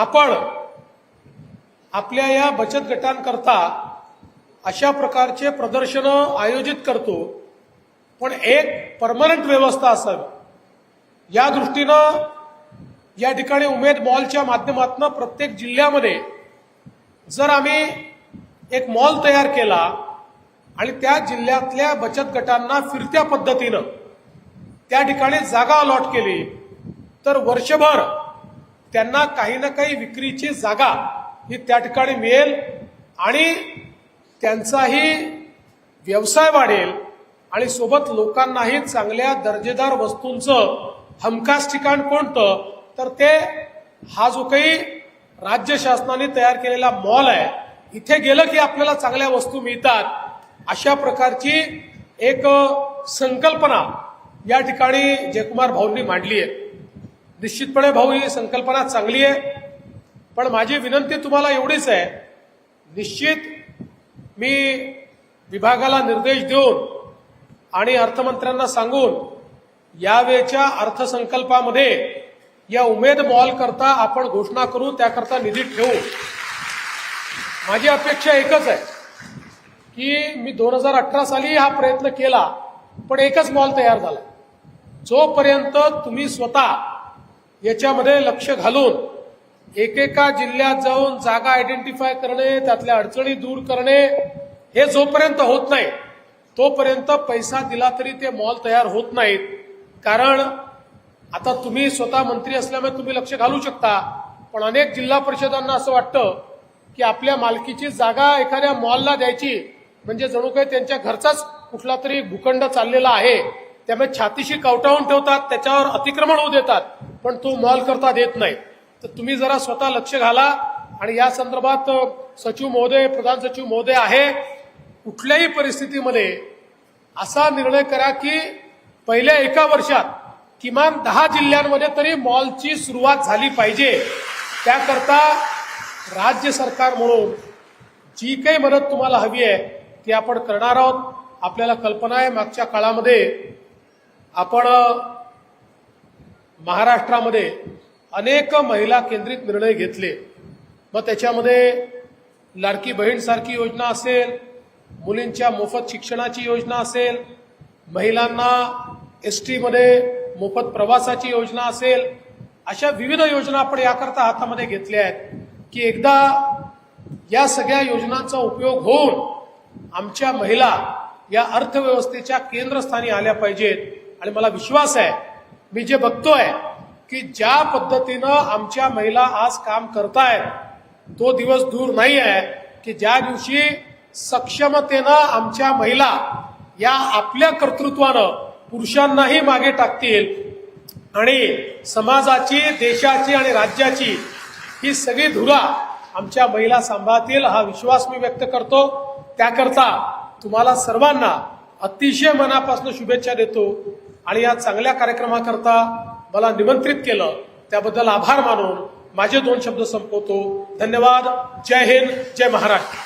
आपण आपल्या या बचत गटांकरता अशा प्रकारचे प्रदर्शनं आयोजित करतो. पण एक परमनंट व्यवस्था असावी या दृष्टीनं या ठिकाणी उमेद मॉलच्या माध्यमातून प्रत्येक जिल्ह्यामध्ये जर आम्ही एक मॉल तयार केला आणि त्या जिल्ह्यातल्या बचत गटांना फिरत्या पद्धतीनं त्या ठिकाणी जागा अलॉट केली तर वर्षभर त्यांना काही ना काही विक्रीची जागा ही त्या ठिकाणी मिळेल आणि त्यांचाही व्यवसाय वाढेल आणि सोबत लोकांनाही चांगल्या दर्जेदार वस्तूंचं हमखास ठिकाण कोणतं तर ते हा जो काही राज्य शासनाने तयार केलेला मॉल आहे इथे गेलं की आपल्याला चांगल्या वस्तू मिळतात अशा प्रकारची एक संकल्पना या ठिकाणी जयकुमार भाऊंनी मांडली आहे. निश्चितपणे भाऊ ही संकल्पना चांगली आहे. पण माझी विनंती तुम्हाला एवढीच आहे. निश्चित मी विभागाला निर्देश देऊन आणि अर्थमंत्र्यांना सांगून यावेळच्या अर्थसंकल्पामध्ये या उमेद मॉल करता आपण घोषणा करू त्याकरता निधी ठेवू. माझी अपेक्षा एकच आहे की मी दोन हजार अठरा साली हा प्रयत्न केला पण एकच मॉल तयार झाला. जोपर्यंत तुम्ही स्वतः याच्यामध्ये लक्ष घालून एकेका जिल्ह्यात जाऊन जागा आयडेंटिफाय करणे त्यातल्या अडचणी दूर करणे हे जोपर्यंत होत नाही तोपर्यंत पैसा दिला तरी ते मॉल तयार होत नाहीत. कारण आता तुम्ही स्वतः मंत्री असल्यामुळे तुम्ही लक्ष घालू शकता. पण अनेक जिल्हा परिषदांना असं वाटतं की आपल्या मालकीची जागा एखाद्या मॉलला द्यायची म्हणजे जणू काही त्यांच्या घरचाच कुठला तरी भूखंड चाललेला आहे त्यामुळे छातीशी कवटावून ठेवतात त्याच्यावर अतिक्रमण होऊ देतात. पण तो मॉल करता देत नाही. तर तुम्ही जरा स्वतः लक्ष घाला. आणि या संदर्भात सचिव महोदय प्रधान सचिव महोदय आहे. कुठल्याही परिस्थितीमध्ये असा निर्णय करा की पहिल्या एका वर्षात किमान दहा जिल्ह्यांमध्ये तरी मॉलची सुरुवात झाली पाहिजे. त्याकरता राज्य सरकार म्हणून जी काही मदत तुम्हाला हवी आहे ती आपण करणार आहोत. आपल्याला कल्पना आहे मागच्या काळामध्ये आपण महाराष्ट्रामध्ये अनेक महिला केंद्रित निर्णय घेतले. मग त्याच्यामध्ये लाडकी बहीण सारखी योजना असेल मुलींच्या मोफत शिक्षणाची योजना असेल महिलांना एस टीमध्ये मोफत प्रवासाची योजना असेल अशा विविध योजना आपण याकरता हातामध्ये घेतल्या आहेत. की एकदा या सगळ्या योजनांचा उपयोग होऊन आमच्या महिला या अर्थव्यवस्थेच्या केंद्रस्थानी आल्या पाहिजेत. आणि मला विश्वास आहे मी जे बघतोय की ज्या पद्धतीनं आमच्या महिला आज काम करतायत तो दिवस दूर नाही आहे की ज्या दिवशी सक्षमतेनं आमच्या महिला या आपल्या कर्तृत्वानं पुरुषांनाही मागे टाकतील आणि समाजाची देशाची आणि राज्याची ही सगळी धुरा आमच्या महिला सांभाळतील हा विश्वास मी व्यक्त करतो. त्याकरता तुम्हाला सर्वांना अतिशय मनापासून शुभेच्छा देतो. आणि या चांगल्या कार्यक्रमाकरता मला निमंत्रित केलं त्याबद्दल आभार मानून माझे दोन शब्द संपवतो. धन्यवाद. जय हिंद. जय महाराष्ट्र.